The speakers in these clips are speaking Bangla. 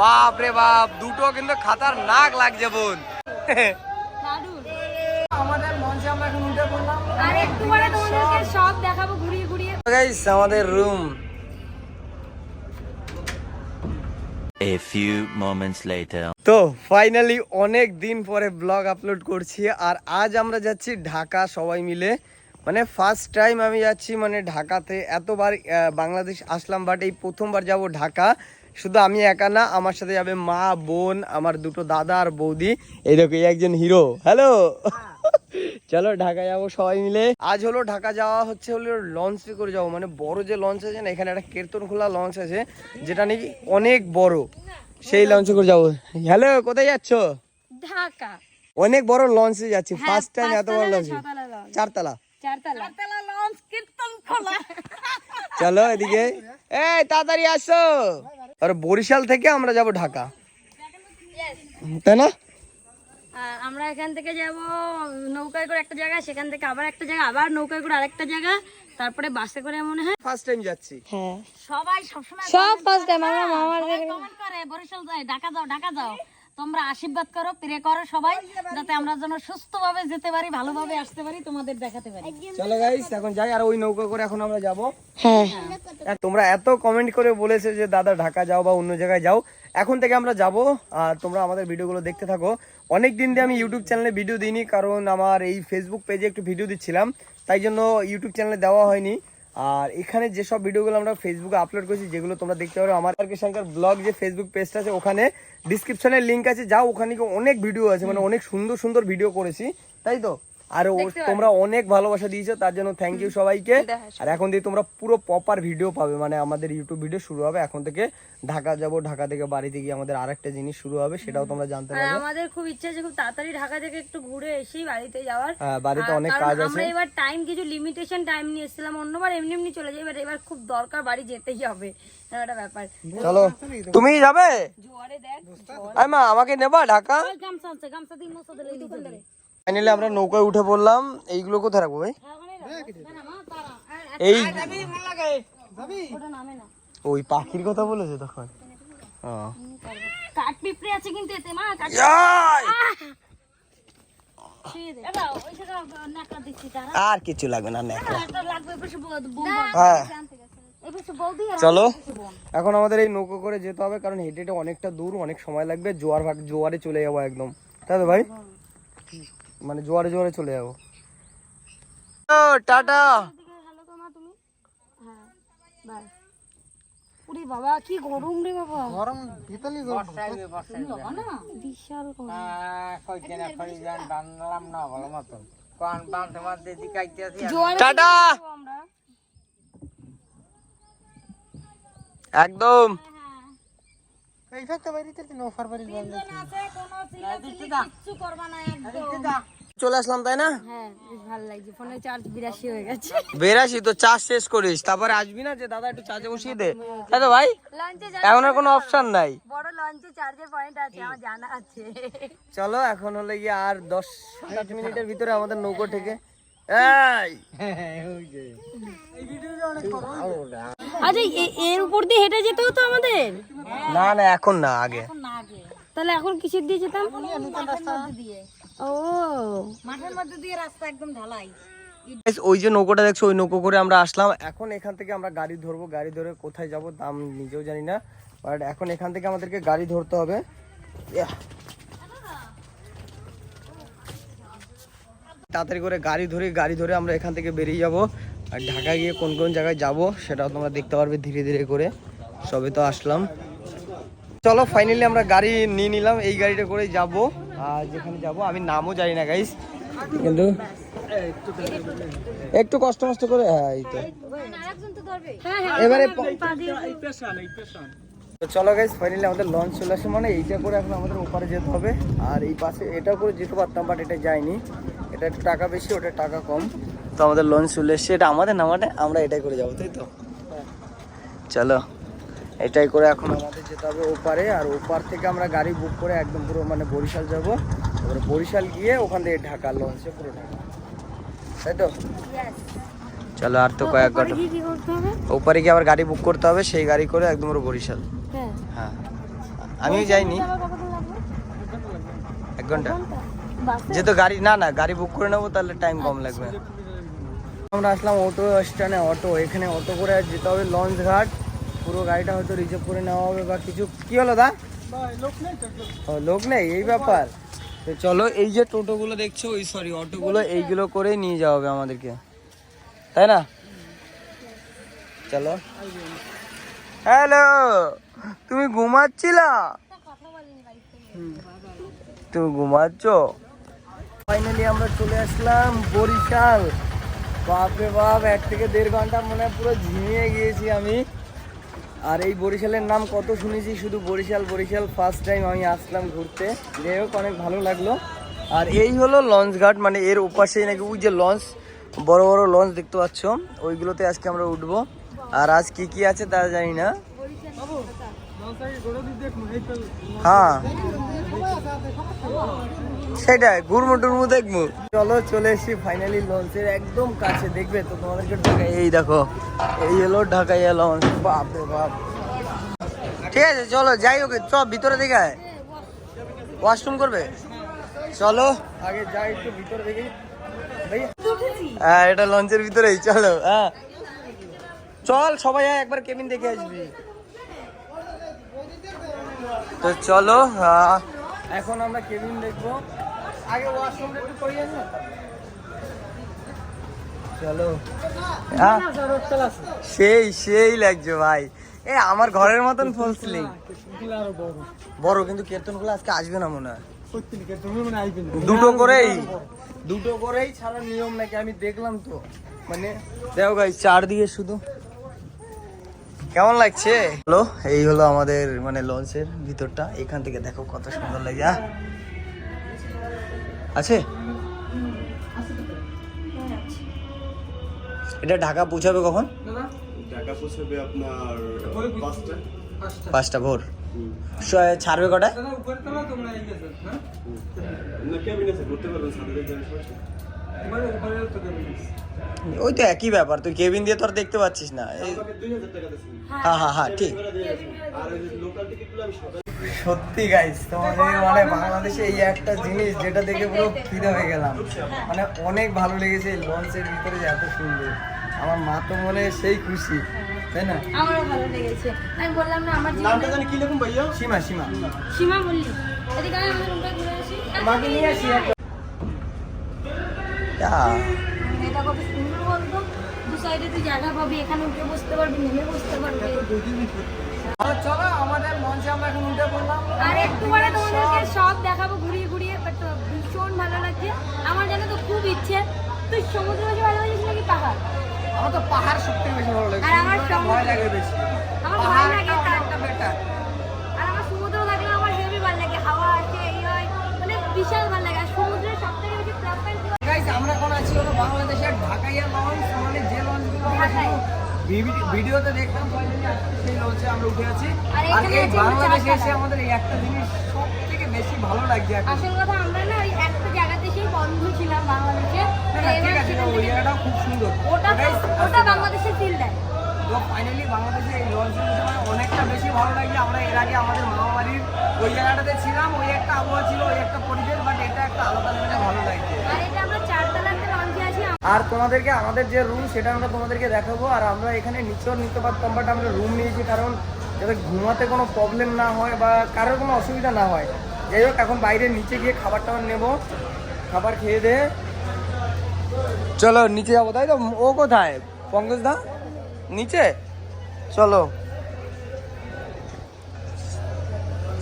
বাপ রে বাপ দুটো কিন্তু খাতার নাক লাগছে বোন। আমাদের room A few moments later. তো ফাইনালি অনেক দিন পরে ব্লগ আপলোড করছি আর আজ আমরা যাচ্ছি ঢাকা সবাই মিলে। মানে ফার্স্ট টাইম আমি যাচ্ছি মানে ঢাকাতে। এতবার বাংলাদেশ আসলাম বাট এই প্রথমবার যাব ঢাকা। শুধু আমি একা না আমার সাথে যাবে মা বোন আমার দুটো দাদা আর বৌদি। এই দেখো এই একজন হিরো হ্যালো চলো ঢাকা যাব সবাই মিলে। আজ হলো ঢাকা যাওয়া হচ্ছে হলো লঞ্চে করে যাব। মানে বড় যে লঞ্চ আছে না এখানে একটা কীর্তন খোলা লঞ্চ আছে যেটা নাকি অনেক বড়। সেই লঞ্চে করে যাব। হ্যালো কোথায় যাচ্ছ? ঢাকা। অনেক বড় লঞ্চে যাচ্ছি। হ্যাঁ, ফার্স্ট টাইম এত বড় লঞ্চ চারতলা। চারতলা। চারতলা লঞ্চ কীর্তন খোলা। চলো এদিকে। এই তাড়াতাড়ি আসো। আর বরিশাল থেকে আমরা যাব ঢাকা। তাই না? আমরা এখান থেকে যাব নৌকায় করে একটা জায়গা সেখান থেকে আবার একটা জায়গা আবার নৌকায় করে আরেকটা জায়গা তারপরে বাসে করে মনে হয় ফার্স্ট টাইম যাচ্ছি। হ্যাঁ। সবাই সবসময় সব ফার্স্ট টাইম আমরা মামাদের কমেন্ট করে বরিশাল যাই ঢাকা যাও ঢাকা যাও। তোমরা আশীর্বাদ করো প্রে করো সবাই যাতে আমরা যেন সুস্থভাবে যেতে পারি ভালোভাবে আসতে পারি তোমাদের দেখাতে পারি। চলো গাইস এখন যাই আর ওই নৌকা করে এখন আমরা যাব। হ্যাঁ। তোমরা এত কমেন্ট করে বলেছে যে দাদা ঢাকা যাও বা অন্য জায়গায় যাও। এখন থেকে আমরা যাব আর তোমরা আমাদের ভিডিওগুলো দেখতে থাকো। অনেক দিন দিয়ে আমি ইউটিউব চ্যানেলে ভিডিও দিইনি কারণ আমার এই ফেসবুক পেজে একটু ভিডিও দিচ্ছিলাম তাই জন্য ইউটিউব চ্যানেলে দেওয়া হয়নি। আর এখানে যেসব ভিডিওগুলো আমরা ফেসবুকে আপলোড করেছি, যেগুলো তোমরা দেখতে পারো, আমার শঙ্কর ব্লগ যে ফেসবুক পেজটা আছে, ওখানে ডিসক্রিপশনের লিঙ্ক আছে। যাও ওখানে অনেক ভিডিও আছে মানে অনেক সুন্দর সুন্দর ভিডিও করেছি, তাই তো? আর ও- তোমরা অনেক ভালোবাসা দিয়েছ তার জন্য থ্যাংক ইউ সবাইকে। আর এখন দিয়ে তোমরা পুরো প্রপার ভিডিও পাবে মানে আমাদের ইউটিউব ভিডিও শুরু হবে। এখন থেকে ঢাকা যাব ঢাকা থেকে বাড়িতে গিয়ে আমাদের আরেকটা জিনিস শুরু হবে সেটাও তোমরা জানতে পারবে। আমাদের খুব ইচ্ছা আছে খুব তাড়াতাড়ি ঢাকা থেকে একটু ঘুরে এসে বাড়িতে যাওয়ার। হ্যাঁ বাড়িতে অনেক কাজ আছে। আমরা এবার টাইম কিছু লিমিটেশন টাইম নিয়ে এসেছিলাম অন্যবার এমনি এমনি চলে যাই এবার এবার খুব দরকার বাড়ি যেতেই হবে। একটা ব্যাপার। চলো তুমি যাবে? জোয়ারে দেখ আই মা আমাকে নেবা ঢাকা। গামছা গামছা দিয়ে মশা দিলে ফাইনালি আমরা নৌকায় উঠে পড়লাম। এইগুলো কোথায় রাখব ভাই? এই ওই পাখির কথা বলেছে তখন। আর কিছু লাগবে না হ্যাঁ আর চলো। এখন আমাদের এই নৌকো করে যেতে হবে কারণ হেঁটে হেঁটে অনেকটা দূর অনেক সময় লাগবে। জোয়ার ভাট জোয়ারে চলে যাব একদম। তাই তো ভাই? মানে জোয়ারে জোয়ারে চলে যাব। টাটা। হ্যাঁ বাই উরে বাবা কি গরম রে বাবা গরম ভিতলি গরম বাবা না বিশাল গরম জোয়ারে টাটা। তিনজন আছে কোনো চিল্লাচিল্লি কিচ্ছু করবা না একদম। চলে আসলাম তাই না? হ্যাঁ ভালো লাগছে। ফোনে চার্জ বিরাশি হয়ে গেছে। বেরাসি তো চার্জ শেষ করিস। তারপরে আসবি না যে দাদা একটু চার্জে বসিয়ে দে। তাই তো ভাই? এখন আর কোনো অপশন নাই। বড় লঞ্চে চার্জের পয়েন্ট আছে আমার জানা আছে। চলো এখন হলে গিয়ে আর দশ সাত মিনিটের ভিতরে আমাদের নৌকো থেকে এই। আচ্ছা এর উপর দিয়ে হেঁটে যেতেও তো আমাদের? না না এখন না আগে। তাহলে এখন কিসের দিয়ে যেতাম? ও। মাঠের মধ্যে দিয়ে রাস্তা একদম ঢালাই। ওই যে নৌকোটা দেখছ ওই নৌকো করে আমরা আসলাম। এখন এখান থেকে আমরা গাড়ি ধরবো। গাড়ি ধরে কোথায় যাব দাম নিজেও জানি না। বাট এখন এখান থেকে আমাদেরকে গাড়ি ধরতে হবে। তাড়াতাড়ি করে গাড়ি ধরে গাড়ি ধরে আমরা এখান থেকে বেরিয়ে যাব। আর ঢাকা গিয়ে কোন কোন জায়গায় যাব, সেটাও তোমরা দেখতে পারবে ধীরে ধীরে করে। সবে তো আসলাম। চলো ফাইনালি আমরা গাড়ি নিয়ে নিলাম, এই গাড়িটা করে যাব। আর যেখানে যাব, আমি নামও জানি না গাইস কিন্তু একটু কষ্ট মষ্ট করে হ্যাঁ এই তো। এবারে চলো গাইস ফাইনালি আমাদের লঞ্চ চলে আসে। মানে এইটা করে এখন আমাদের ওপারে যেতে হবে। আর এই পাশে এটা করে যেতে পারতাম বাট এটা যাইনি। এটা একটু টাকা বেশি ওটা টাকা কম। তো আমাদের লঞ্চ চলে এসছে। এটা আমাদের না মানে আমরা এটাই করে যাব তাই তো? চলো। এটাই করে এখন আমাদের যেতে হবে ওপারে। আর ওপার থেকে আমরা গাড়ি বুক করে একদম পুরো মানে বরিশাল যাব। তারপরে বরিশাল গিয়ে ওখান থেকে ঢাকা লঞ্চে পুরো ঢাকা। তাই তো? চলো আর তো কয়েক ঘণ্টা ওপারে গিয়ে আবার গাড়ি বুক করতে হবে। সেই গাড়ি করে একদম পুরো বরিশাল। হ্যাঁ। হ্যাঁ। আমিও যাইনি। এক ঘণ্টা? যেহেতু গাড়ি না না গাড়ি বুক করে নেব তাহলে টাইম কম লাগবে। আমরা আসলাম অটো স্ট্যান্ডে অটো এখানে অটো করে যেতে হবে লঞ্চ ঘাট। পুরো গাড়িটা হয়তো রিজার্ভ করে নেওয়া হবে বা কিছু। কি হলো দা? লোক নেই এই ব্যাপার। তো চলো এই যে টোটোগুলো দেখছ ওই সরি অটোগুলো এইগুলো করে নিয়ে যাওয়া হবে আমাদেরকে। তাই না? চলো। হ্যালো তুমি ঘুমাচ্ছিলা? তুমি ঘুমাচ্ছ? ফাইনালি আমরা চলে আসলাম বরিশাল। বাপরে বাপ এক থেকে দেড় ঘণ্টা মনে হয় পুরো ঝিমিয়ে গিয়েছি আমি। আর এই বরিশালের নাম কত শুনেছি? শুধু বরিশাল বরিশাল ফার্স্ট টাইম আমি আসলাম ঘুরতে। যাই হোক অনেক ভালো লাগল। আর এই হলো লঞ্চ ঘাট মানে এর ওপাশেই নাকি ওই যে লঞ্চ বড় বড় লঞ্চ দেখতে পাচ্ছ। ওইগুলোতে আজকে আমরা উঠবো। আর আজ কি কি আছে তা জানি না। হ্যাঁ। সেটাই ঘুরমু টুরমু দেখব চলো চলে এসেছি ফাইনালি লঞ্চের একদম কাছে দেখবে তো তোমাদেরকে ঢাকাই এই দেখো এই হলো ঢাকাইয়া লঞ্চ। বাপ রে বাপ। ঠিক আছে চলো যাই হোক চ ভিতরে দেখে ওয়াশরুম করবে? চলো। আগে যাই একটু ভিতরে দেখি। হ্যাঁ এটা লঞ্চের ভিতরেই চলো হ্যাঁ। চল সবাই একবার কেবিন দেখে আসবি। তো চলো আহ, এখন আমরা কেবিন দেখব। আগে ওয়াশরুমটা একটু করিয়ে না চলো? সেই সেই লাগছে ভাই। এ আমার ঘরের মতন ফল সিলিং বড়। কিন্তু কীর্তনগুলো আজকে আসবে না মনে হয়। দুটো করেই। দুটো করেই ছাড়া নিয়ম নাকি? আমি দেখলাম তো। মানে দেখো গাই চারদিকে শুধু। কেমন লাগছে? হলো এই হলো আমাদের মানে লঞ্চের ভিতরটা। এখান থেকে দেখো কত সুন্দর লাগে। আছে? এটা ঢাকা পৌঁছাবে কখন? টাকা পৌঁছাবে আপনার পাঁচটা। পাঁচটা। ভোর। ছাড়বে কটায়? ওই তো একই ব্যাপার তুই কেবিন দিয়ে তো আর দেখতে পাচ্ছিস না। হাজার হ্যাঁ। হ্যাঁ হ্যাঁ ঠিক। আমি সত্যি গাইস তোমাদের মানে বাংলাদেশে এই একটা জিনিস যেটা দেখে পুরো ফিদে হয়ে গেলাম। মানে অনেক ভালো লেগেছে এই লঞ্চের ভিতরে যে এত সুন্দর। আমার মা তো মনে সেই খুশি তাই না? আমারও ভালো লেগেছে। আমি বললাম না আমার নামটা জানি কি রকম ভাইয়া? সীমা সীমা। সীমা বললি এদিকে আমাদের রুমটা ঘুরে আসি। মাকে নিয়ে আসি একটা। এটা কত সুন্দর বলতো? দু সাইডে তুই জায়গা পাবি এখানে উঠে বসতে পারবি নেমে বসতে পারবি। চলো আমাদের লঞ্চে আমরা এখন উঠে পড়লাম। আর একটু পরে তোমাদেরকে সব দেখাবো ঘুরিয়ে ঘুরিয়ে বাট ভীষণ ভালো লাগছে। আমার জানো তো খুব ইচ্ছে। তুই সমুদ্র বেশি ভালোবাসিস নাকি পাহাড়? আমার তো পাহাড় সবথেকে বেশি ভালো লাগে। আর আমার সমুদ্র। লাগে বেশি। আমার ভয় লাগে তার অনেকটা better। আর আমার সমুদ্র থাকলে আমার হেভি ভালো লাগে হাওয়া আসে এই হয় মানে বিশাল ভালো লাগে আর সমুদ্রের সব থেকে বেশি প্লাস পয়েন্ট গাইস ঢাকাইয়া লঞ্চ মানে যে লঞ্চগুলো। শুধু ভিডি- ভিডিওতে দেখতাম সেই লঞ্চে আমরা উঠে আছি। আর আর এই বাংলাদেশে এসে আমাদের এই একটা জিনিস সব থেকে বেশি ভালো লাগছে এখন। আসল কথা আমরা না ওই একটা জায়গাতে সেই বন্ধ ছিলাম বাংলাদেশে। ঠিক আছে ওই জায়গাটাও খুব সুন্দর। ওটা ওটা বাংলাদেশের ফিল দেয়। তো ফাইনালি বাংলাদেশে এই লঞ্চে উঠে মানে অনেকটা বেশি ভালো লাগছে। আমরা এর আগে আমাদের মামাবাড়ির ওই জায়গাটাতে ছিলাম ওই একটা আবহাওয়া ছিল ওই একটা পরিবেশ বাট এটা একটা আলাদা ভালো লাগছে আর এটা আমরা চারতলা একটা লঞ্চে আছি আর তোমাদেরকে আমাদের যে রুম সেটা আমরা তোমাদেরকে দেখাবো। আর আমরা এখানে নিচেও নিতে পারতাম আমরা রুম নিয়েছি কারণ যাতে ঘুমাতে কোনো প্রবলেম না হয় বা কারোর কোনো অসুবিধা না হয়। যাই হোক, এখন বাইরে নিচে গিয়ে খাবার টাবার নেব। খাবার খেয়ে দে। চলো, নিচে যাব, তাই তো? ও কোথায়? পঙ্কজ দা? নিচে? চলো।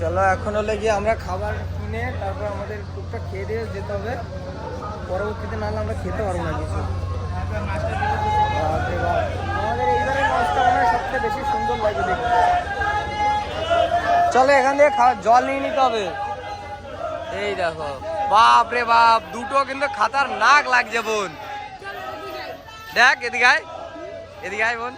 চলো, এখন হলে গিয়ে আমরা খাবার কিনে তারপর আমাদের টুকটাক খেয়ে দিয়ে যেতে হবে। পরবর্তীতে নাহলে আমরা খেতে পারব না কিছু। আমাদের মনে হয় সবচেয়ে বেশি সুন্দর লাগে দেখতে। চলো এখান থেকে খাওয়া জল নিয়ে নিতে হবে। এই দেখো। বাপ রে বাপ দুটো কিন্তু খাতার নাক লাগছে বোন। দেখ এদিকে আয়। এদিকে আয় বোন।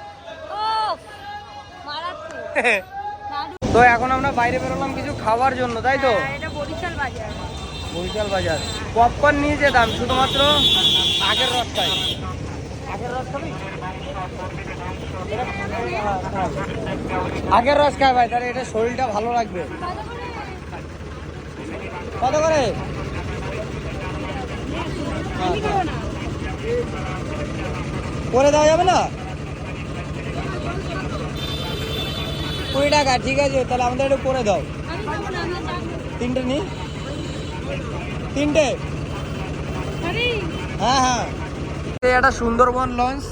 তো এখন আমরা বাইরে বেরোলাম কিছু খাওয়ার জন্য তাই তো? হ্যাঁ, এটা বরিশাল বাজার। বরিশাল বাজার। পপকর্ন নিয়ে যেতাম শুধুমাত্র আগের রস খাই আগের রস খাবি? আগের রস খাই ভাই, তাহলে এটা শরীরটা ভালো লাগবে কত করে? করে দেওয়া যাবে না? কুড়ি টাকা, ঠিক আছে, তাহলে আমাদের একটু করে দাও। তিনটে নি তিনটে। হ্যাঁ হ্যাঁ। একটা সুন্দরবন লঞ্চ।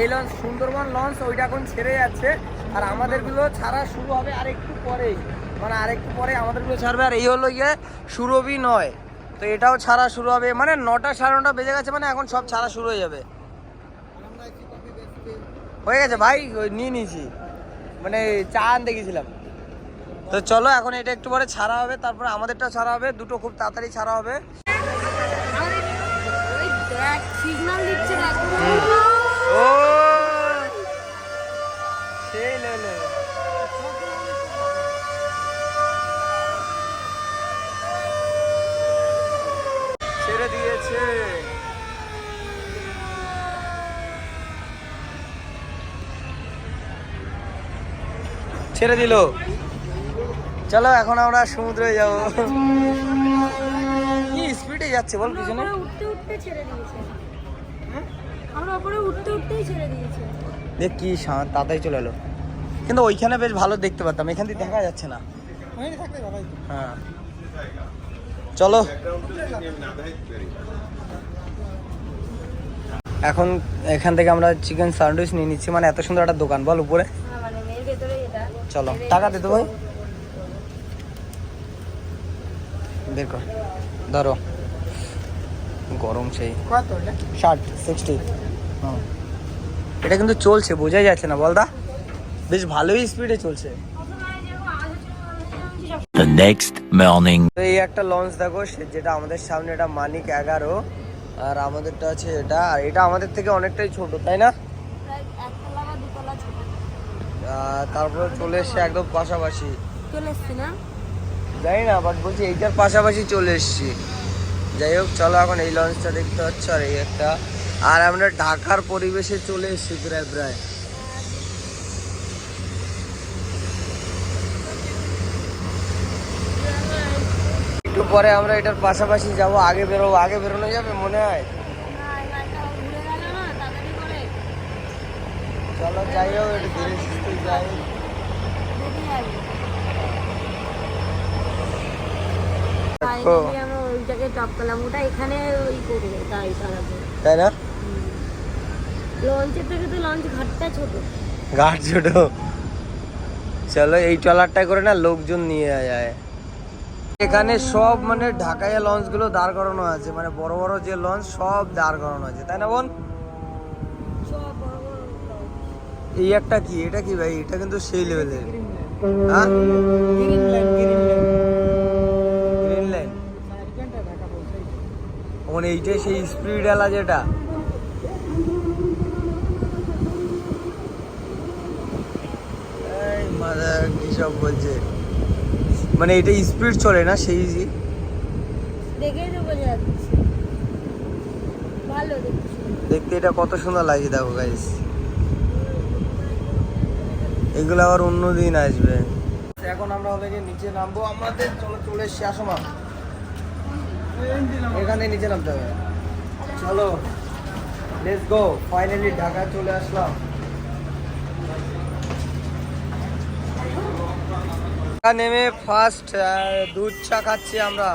এই লঞ্চ সুন্দরবন লঞ্চ ওইটা এখন ছেড়ে যাচ্ছে। আর আমাদেরগুলো ছাড়া শুরু হবে আর একটু পরেই। মানে আর একটু পরে আমাদেরগুলো ছাড়বে আর এই হলো গিয়ে সুরভি নয়। তো এটাও ছাড়া শুরু হবে। মানে নটা সাড়ে নটা বেজে গেছে মানে এখন সব ছাড়া শুরু হয়ে যাবে। হয়ে গেছে ভাই ওই নিয়ে নিয়েছি। মানে চা আনতে গেছিলাম। তো চলো এখন এটা একটু পরে ছাড়া হবে, তারপরে আমাদেরটা ছাড়া হবে, দুটো খুব তাড়াতাড়ি ছাড়া হবে। ও সেই ছেড়ে দিয়েছে ছেড়ে দিল। চলো এখন আমরা সমুদ্রে যাব। কি স্পিডে যাচ্ছে বল পিছনে? উঠতে উঠতে ছেড়ে দিয়েছে। আমরা ওপরে উঠতে উঠতেই ছেড়ে দিয়েছে। দেখ কি তাড়াতাড়ি চলে এলো। কিন্তু ওইখানে বেশ ভালো দেখতে পারতাম এখান থেকে দেখা যাচ্ছে না। হ্যাঁ। চলো। এখন এখান থেকে আমরা চিকেন স্যান্ডউইচ নিয়ে নিচ্ছি। মানে এত সুন্দর একটা দোকান বল উপরে। হ্যাঁ, মানে চলো। টাকা দে তো ভাই। বের কর। ধরো। গরম সেই। ষাট সিক্সটি এটা কিন্তু চলছে বোঝাই যাচ্ছে না বলদা। বেশ ভালোই স্পিডে চলছে। The next morning. তো এই একটা লঞ্চ দেখো সে- যেটা আমাদের সামনে এটা মানিক এগারো। আর আমাদেরটা আছে এটা। আর এটা আমাদের থেকে অনেকটাই ছোট তাই না? তারপরে চলে এসছে একদম পাশাপাশি। চলে এসছি না? জানি না বাট বলছি এইটার পাশাপাশি চলে এসছি। যাই হোক, চলো এখন এই লঞ্চটা দেখতে পাচ্ছ, আর এই একটা আর আমরা ঢাকার পরিবেশে চলে এসেছি প্রায় প্রায়। একটু পরে আমরা এটার পাশাপাশি যাব, আগে বেরোবো। আগে বেরোনো যাবে, মনে হয়? চলো, যাই হোক, একটু ধীরে সুস্থে যাই দেখি আগে দেখো Finally আমরা ওইটাকে টপ করলাম ওটা এখানে ওই করবে তাই না? লঞ্চের থেকে তো লঞ্চ ঘাটটা ছোট। ঘাট ছোট। চলো এই ট্রলারটা করে না লোকজন নিয়ে যায়। এখানে সব মানে ঢাকাইয়া লঞ্চগুলো দাঁড় করানো আছে। মানে বড় বড় যে লঞ্চ সব দাঁড় করানো আছে। তাই না বোন? এই একটা কি? এটা কি ভাই? এটা কিন্তু সেই লেভেলের হ্যাঁ? মানে এইটাই সেই স্পিড এলা যেটা। এই মাদার কি সব বলছে? মানে এটা স্পিড চলে না সেই ভালো দেখতে এটা কত সুন্দর লাগছে দেখো গাইস এগুলো আবার অন্য দিন আসবে। এখন আমরা গিয়ে নিচে নামবো। আমাদের চলো চলে এসছি আসো মা। এখানে নিচে নামতে হবে। চলো লেটস গো ফাইনালি ঢাকা চলে আসলাম। নেমে ফার্স্ট দুধ চা খাচ্ছি আমরা।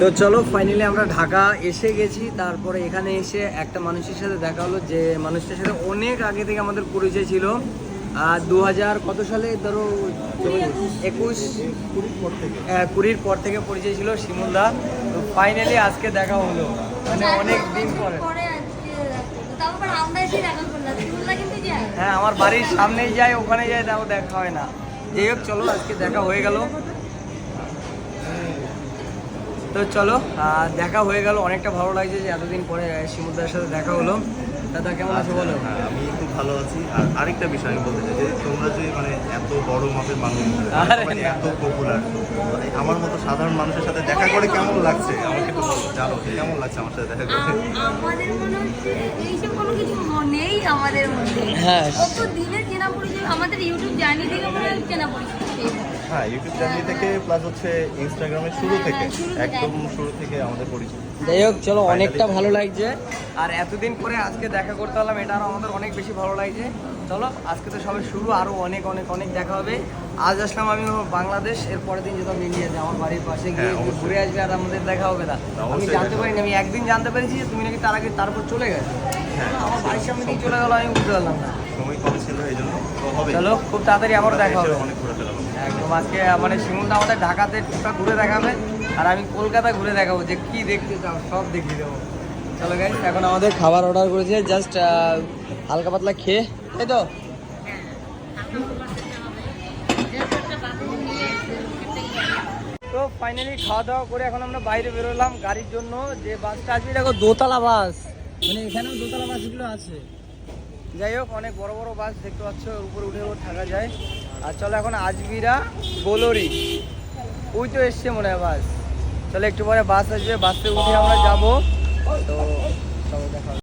তো চলো ফাইনালি আমরা ঢাকা এসে গেছি। তারপরে এখানে এসে একটা মানুষের সাথে দেখা হলো, যে মানুষটার সাথে অনেক আগে থেকে আমাদের পরিচয় ছিল। আর দু হাজার কত সালে ধরো একুশ হ্যাঁ, কুড়ির পর থেকে পরিচয় ছিল শিমুলদা। তো ফাইনালি আজকে দেখা হলো। মানে অনেক দিন পরে। হ্যাঁ আমার বাড়ির সামনেই যায় ওখানে যাই তাও দেখা হয় না। যাই হোক চলো আজকে দেখা হয়ে গেল। তো চলো দেখা হয়ে গেল। অনেকটা ভালো লাগছে যে এতদিন পরে শিমুদার সাথে দেখা হলো। দাদা কেমন আছো বলো? হ্যাঁ আমি খুব ভালো আছি। আর আরেকটা বিষয় আমি বলতে চাই যে তোমরা যে মানে এত বড় মাপের মানুষ মানে। এত পপুলার মানে আমার মতো সাধারণ মানুষের সাথে দেখা করে কেমন লাগছে? আমাকে একটু বলো, জানো কেমন লাগছে আমার সাথে দেখা করে? আমাদের মনে হচ্ছে এইসব কোনো কিছু নেই আমাদের মধ্যে। হ্যাঁ। কত দিনের চেনা পরিচয় আমাদের ইউটিউব জার্নি থেকে মনে হয় চেনা পরিচয়। হ্যাঁ ইউটিউব চ্যানেল থেকে প্লাস হচ্ছে ইনস্টাগ্রামের শুরু থেকে একদম শুরু থেকে আমাদের পরিচয় যাই হোক চলো অনেকটা ভালো লাগছে। আর এতদিন পরে আজকে দেখা করতে পারলাম এটা আরও আমাদের অনেক বেশি ভালো লাগছে। চলো আজকে তো সবে শুরু আরও অনেক অনেক অনেক দেখা হবে। আজ আসলাম আমি বাংলাদেশ এর পরের দিন যেতাম ইন্ডিয়াতে আমার বাড়ির পাশে গিয়ে হ্যাঁ, ঘুরে আসবে আর আমাদের দেখা হবে না। আমি জানতে পারিনি আমি একদিন জানতে পেরেছি যে তুমি নাকি তার আগে তারপর চলে গেছো। হ্যাঁ। আমার বাড়ির সামনে দিয়ে চলে গেলো আমি বুঝতে পারলাম না। সময় কম ছিল এই জন্য চলো খুব তাড়াতাড়ি আবার দেখা হবে। অনেক ঘোরা একদম আজকে মানে শিমুলদা আমাদের ঢাকাতে টুকটাক ঘুরে দেখাবে, আর আমি কলকাতা ঘুরে দেখাবো যে কি দেখতে চাও, সব দেখিয়ে দেবো। চলো গাইস এখন আমাদের খাবার অর্ডার করেছে জাস্ট হালকা পাতলা খেয়ে, তাই তো? তো ফাইনালি খাওয়া দাওয়া করে এখন আমরা বাইরে বেরোলাম গাড়ির জন্য, যে বাসটা আসবে দেখো দোতলা বাস। মানে এখানেও দোতলা বাসগুলো আছে। যাই হোক, অনেক বড় বড় বাস দেখতে পাচ্ছ, উপরে উঠে থাকা যায়। আর চলো এখন আজবিরা গোলরি। ওই তো এসছে মনে হয় বাস। চলো একটু পরে বাস আসবে, বাসে উঠে আমরা যাব। তো চলো দেখা।